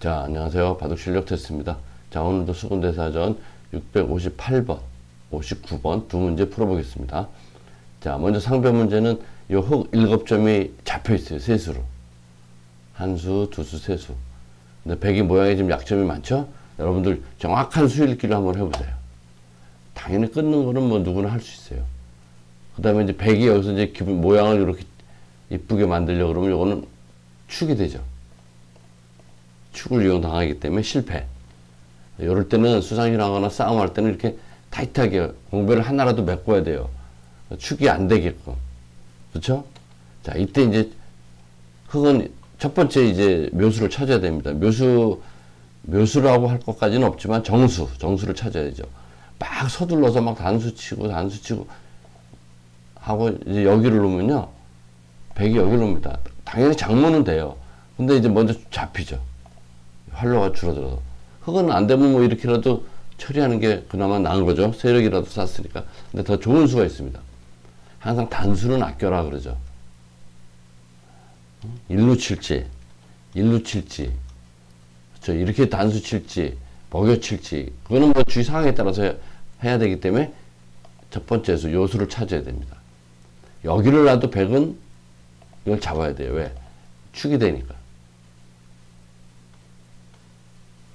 자, 안녕하세요. 바둑 실력 테스트입니다. 자, 오늘도 수군대사전 658번, 59번 두 문제 풀어보겠습니다. 자, 먼저 상변 문제는 요흙 일곱점이 잡혀 있어요. 세수로. 한 수, 두 수, 세 수. 근데 백이 모양이 좀 약점이 많죠? 여러분들 정확한 수 읽기를 한번 해보세요. 당연히 끊는 거는 뭐 누구나 할 수 있어요. 그 다음에 이제 백이 여기서 이제 기분, 모양을 이렇게 이쁘게 만들려고 그러면 이거는 축이 되죠. 축을 이용당하기 때문에 실패. 이럴 때는 수상이라거나 싸움할 때는 이렇게 타이트하게 공배를 하나라도 메꿔야 돼요. 축이 안 되게끔. 그렇죠? 자, 이때 이제 흙은 첫 번째 이제 묘수를 찾아야 됩니다. 묘수 묘수라고 할 것까지는 없지만 정수, 정수를 찾아야죠. 막 서둘러서 막 단수 치고 단수 치고 하고 이제 여기를 놓으면요. 백이 여기를 놉니다. 당연히 장문은 돼요. 근데 이제 먼저 잡히죠. 활로가 줄어들어서. 흙은 안 되면 뭐 이렇게라도 처리하는 게 그나마 나은 거죠. 세력이라도 쌌으니까. 근데 더 좋은 수가 있습니다. 항상 단수는 아껴라 그러죠. 일루 칠지, 일루 칠지, 저 이렇게 단수 칠지, 먹여 칠지, 그거는 뭐 주의 상황에 따라서 해- 해야 되기 때문에 첫 번째 수, 요수를 찾아야 됩니다. 여기를 놔도 백은 이걸 잡아야 돼요. 왜? 축이 되니까.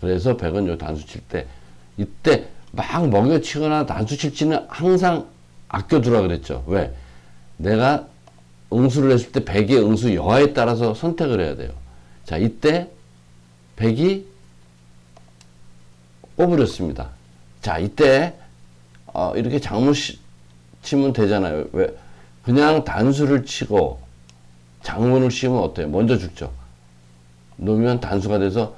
그래서 백은 요 단수 칠 때, 이때 막 먹여 치거나 단수 칠지는 항상 아껴두라 그랬죠. 왜? 내가 응수를 했을 때 백의 응수 여하에 따라서 선택을 해야 돼요. 자, 이때 백이 꼬부렸습니다. 자, 이때 어, 이렇게 장무 시- 치면 되잖아요. 왜? 그냥 단수를 치고 장문을 씌우면 어때요? 먼저 죽죠. 놓으면 단수가 돼서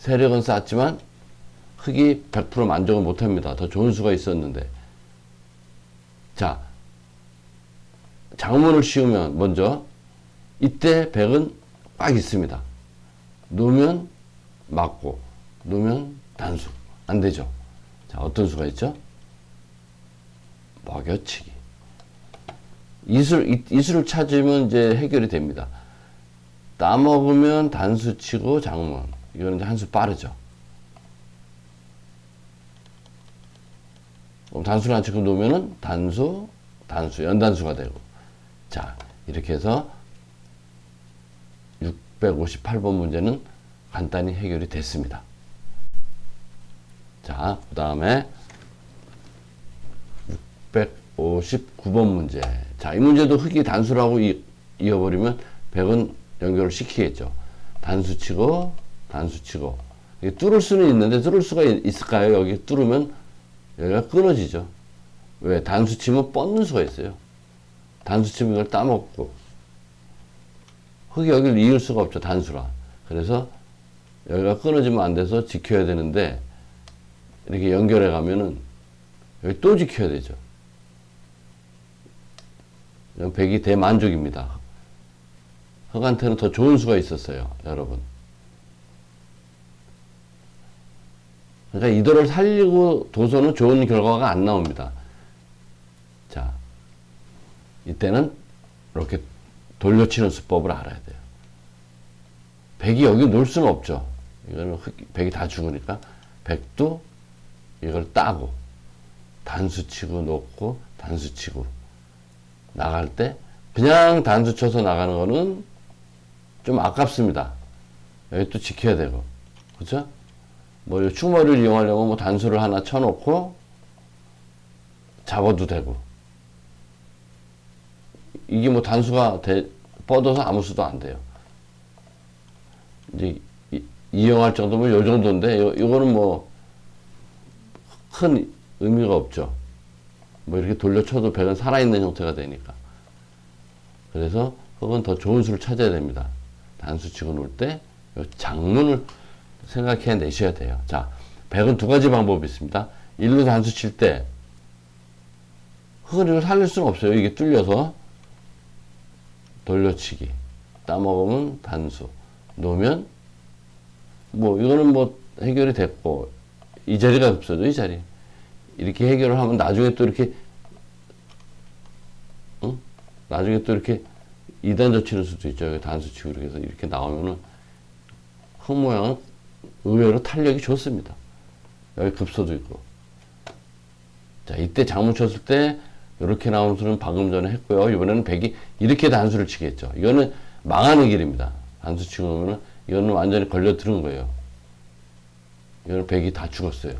세력은 쌓았지만 흙이 100% 만족을 못 합니다. 더 좋은 수가 있었는데. 자, 장문을 씌우면 먼저 이때 백은 꽉 있습니다. 놓으면 맞고 놓으면 단수 안 되죠. 자 어떤 수가 있죠? 먹여치기. 이술 이, 이술을 찾으면 이제 해결이 됩니다. 따먹으면 단수 치고 장문 이거는 이제 한 수 빠르죠. 그럼 단수를 안 치고 놓으면은 단수 단수 연단수가 되고 자, 이렇게 해서 658번 문제는 간단히 해결이 됐습니다. 자, 그 다음에 659번 문제. 자, 이 문제도 흙이 단수라고 이, 이어버리면 100은 연결을 시키겠죠. 단수 치고, 단수 치고. 이게 뚫을 수는 있는데 뚫을 수가 있- 있을까요? 여기 뚫으면 여기가 끊어지죠. 왜? 단수 치면 뻗는 수가 있어요. 단수치면 이걸 따먹고 흙이 여기를 이을 수가 없죠 단수라 그래서 여기가 끊어지면 안 돼서 지켜야 되는데 이렇게 연결해 가면은 여기 또 지켜야 되죠 백이 대만족입니다 흙한테는 더 좋은 수가 있었어요 여러분 그러니까 이도를 살리고 도서는 좋은 결과가 안 나옵니다 자 이때는 이렇게 돌려치는 수법을 알아야 돼요. 백이 여기 놓을 수는 없죠. 이거는 흙- 백이 다 죽으니까 백도 이걸 따고 단수 치고 놓고 단수 치고 나갈 때 그냥 단수 쳐서 나가는 거는 좀 아깝습니다. 여기 또 지켜야 되고 그렇죠? 뭐 추머리를 이용하려면 뭐 단수를 하나 쳐놓고 잡아도 되고 이게 뭐 단수가 돼, 뻗어서 아무 수도 안 돼요. 이제 이, 이용할 정도면 요 정도인데 요, 요거는 뭐 큰 의미가 없죠. 뭐 이렇게 돌려쳐도 백은 살아있는 형태가 되니까. 그래서 흙은 더 좋은 수를 찾아야 됩니다. 단수 치고 놓을 때요 장문을 생각해 내셔야 돼요. 자, 백은 두 가지 방법이 있습니다. 일루 단수 칠때 이걸 살릴 수는 없어요. 이게 뚫려서 돌려치기 따먹으면 단수 놓으면 뭐 이거는 뭐 해결이 됐고 이 자리가 없어져 이 자리 이렇게 해결을 하면 나중에 또 이렇게 응? 나중에 또 이렇게 이단 젖히는 수도 있죠 단수 치고 이렇게 해서 이렇게 나오면은 흙 모양은 의외로 탄력이 좋습니다. 여기 급소도 있고. 자, 이때 장문 쳤을 때 이렇게 나오는 수는 방금 전에 했고요. 이번에는 백이 이렇게 단수를 치겠죠. 이거는 망하는 길입니다. 단수 치고 나면은 이거는 완전히 걸려 들은 거예요. 이거는 백이 다 죽었어요.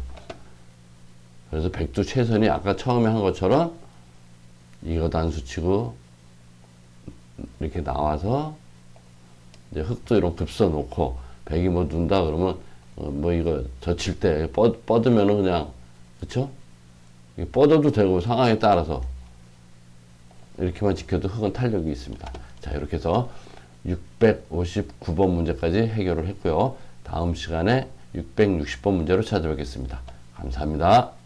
그래서 백두 최선이 아까 처음에 한 것처럼 이거 단수 치고 이렇게 나와서 이제 흙도 이런 급서 놓고 백이 뭐 눈다 그러면 어, 뭐 이거 젖힐 때 뻗, 뻗으면은 그냥 그쵸? 뻗어도 되고 상황에 따라서 이렇게만 지켜도 흙은 탄력이 있습니다. 자 이렇게 해서 659번 문제까지 해결을 했고요. 다음 시간에 660번 문제로 찾아뵙겠습니다. 감사합니다.